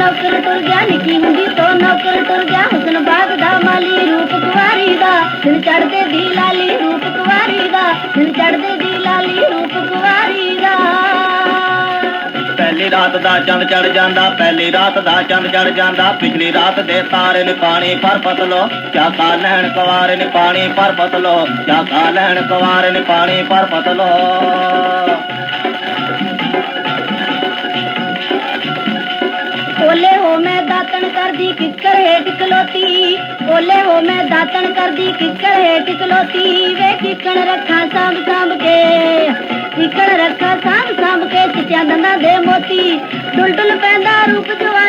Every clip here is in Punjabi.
ਨੌਕਰ ਤੁਰ ਗਿਆ, ਨਿੱਕੀ ਹੁੰਦੀ ਤੋਂ ਨੌਕਰ ਤੁਰ ਗਿਆ। ਹੁਸਨ ਬਾਗ ਦਾ ਮਾਲੀ ਰੂਪ ਕੁਵਾਰੀ ਦਾ, ਦਿਨ ਚੜਦੇ ਦੀ ਲਾਲੀ ਰੂਪ ਕੁਵਾਰੀ ਦਾ, ਦਿਨ ਚੜਦੇ ਦੀ ਲਾਲੀ ਰੂਪ ਕੁਵਾਰੀ ਦਾ। ਪਹਿਲੀ ਰਾਤ ਦਾ ਚੰਦ ਚੜ ਜਾਂਦਾ, ਪਹਿਲੀ ਰਾਤ ਦਾ ਚੰਦ ਚੜ ਜਾਂਦਾ। ਪਿਛਲੀ ਰਾਤ ਦੇ ਤਾਰੇ ਨੇ ਪਾਣੀ ਪਰ ਪਤਲੋ ਕਿਆ ਕਾ ਲੈਣ ਕਵਾਰੇ ਨੇ ਪਾਣੀ ਪਰ ਪਤਲੋ ਕਿਆ ਕਾ ਲੈਣ ਕਵਾਰੇ ਨੇ ਪਾਣੀ ਪਰ ਪਤਲੋ। ਦਾਤਣ ਕਰਦੀ ਕਿੱਕਰ ਹੇਠ ਕਲੋਤੀ ਓਲੇ ਹੋ ਮੈਂ ਦਾਤਣ ਕਰਦੀ ਕਿੱਕਰ ਹੇਠ ਕਲੋਤੀ ਵੇ ਕਿੱਕਣ ਰੱਖਾਂ ਸਾਂਭ ਸਾਂਭ ਕੇ। ਕਿੱਕਣ ਰੱਖਾਂ ਸਾਂਭ ਸਾਂਭ ਕੇ। ਚਿੱਟਿਆਂ ਦੰਦਾਂ ਦੇ ਮੋਤੀ। ਟੁਲ ਪੈਂਦਾ ਰੂਪ ਜਵਾਨੀ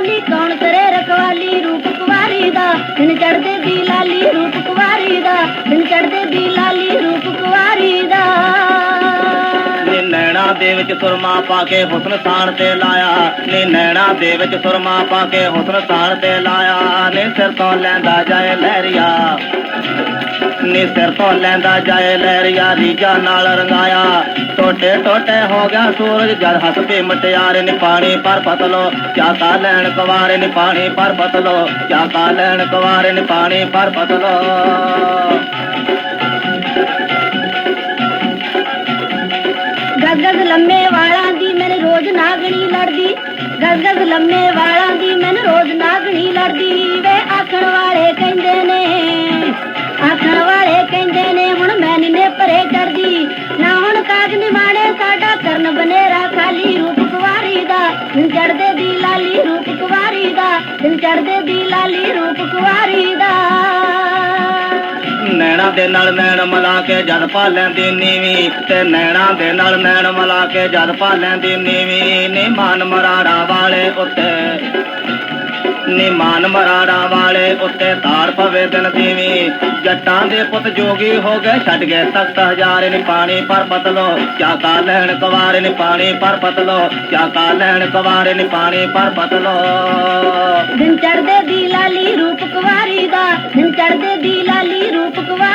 ਦੇ ਵਿੱਚ ਸੁਰਮਾ ਪਾ ਕੇ ਹੁਸਨ ਸਾਣ ਤੇ ਲਾਇਆ। ਨੀ ਨੈਣਾ ਦੇ ਵਿੱਚ ਸੁਰਮਾ ਪਾ ਕੇ ਹੁਸਨ ਸਾਣ ਤੇ ਲਾਇਆ। ਨੀ ਸਿਰ ਤੋਂ ਲੈਂਦਾ ਜਾਏ ਲਹਿਰੀਆ। ਨੀ ਸਿਰ ਤੋਂ ਲੈਂਦਾ ਜਾਏ ਲਹਿਰੀਆ ਰੀਜਾ ਨਾਲ ਰੰਗਾਇਆ। ਟੋਟੇ ਟੋਟੇ ਹੋ ਗਿਆ ਸੂਰਜ ਜਦ ਹੱਸ ਪੇ ਮਟਿਆਰੇ। ਨੇ ਪਾਣੀ ਪਰ ਪਤਲੋ ਚਾਕਾ ਲੈਣ ਕੁਵਾਰੇ। ਨੇ ਪਾਣੀ ਪਰ ਪਤਲੋ ਚਾਕਾ ਲੈਣ ਕੁਵਾਰੇ। ਨੇ ਪਾਣੀ ਪਰ ਪਤਲੋ। ਗਜ਼ ਗਜ਼ ਲੰਮੇ ਵਾਲਾਂ ਦੀ ਮੈਨੂੰ ਰੋਜ਼ ਨਾਗਣੀ ਲੜਦੀ। ਵੇ ਆਖਣ ਵਾਲੇ ਕਹਿੰਦੇ ਨੇ, ਆਖਣ ਵਾਲੇ ਕਹਿੰਦੇ ਨੇ, ਹੁਣ ਮੈਂ ਨੀਨੇ ਪਰੇ ਚੜਦੀ ਨਾ ਹੁਣ ਕਾਜ ਨਿਵਾਣੇ ਸਾਡਾ ਕਰਨ ਬਨੇਰਾ ਖਾਲੀ ਰੂਪ ਕੁਵਾਰੀ ਦਾ। ਦਿਨ ਚੜਦੇ ਦੀ ਲਾਲੀ ਰੂਪ ਕੁਵਾਰੀ ਦਾ, ਦਿਨ ਚੜਦੇ ਦੀ ਲਾਲੀ ਰੂਪ ਕੁਵਾਰੀ ਨੈਣਾ ਦੇ ਨਾਲ ਨੈਣ ਮਿਲਾ ਕੇ ਜਦ ਪਾ ਲੈਂਦੀ ਨੀਵੀਂ, ਤੇ ਨੈਣਾ ਦੇ ਨਾਲ ਨੈਣ ਮਿਲਾ ਕੇ ਜਦ ਪਾ ਲੈਂਦੀ ਨੀਵੀਂ ਨੀ ਮਾਨ ਮਰਾੜਾ ਵਾਲੇ ਉੱਤੇ। ਨੀ ਮਾਨ ਮਰਾੜਾ ਵਾਲੇ ਉੱਤੇ ਧਾਰ ਪਵੇ ਦਿਨ ਦੀਵੀਂ ਜੱਟਾਂ ਦੇ ਪੁੱਤ ਜੋਗੀ ਹੋ ਗਏ, ਛੱਡ ਗਏ ਤਖਤ ਹਜ਼ਾਰੇ ਨੀ ਪਾਣੀ ਪਰ ਪਤਲੋ। ਚਾਕਾ ਲੈਣ ਕੁਵਾਰੇ ਨੀ ਪਾਣੀ ਪਰ ਪਤਲੋ, ਚਾਕਾ ਲੈਣ ਕੁਵਾਰੇ ਨੀ ਪਾਣੀ ਪਰ ਪਤਲੋ। ਦਿਨ ਚੜਦੇ ਦੀ ਲਾਲੀ ਰੂਪ ਕੁਵਾਰੀ ਦਾ, ਦਿਨ ਚੜਦੇ ਦੀ ਲਾਲੀ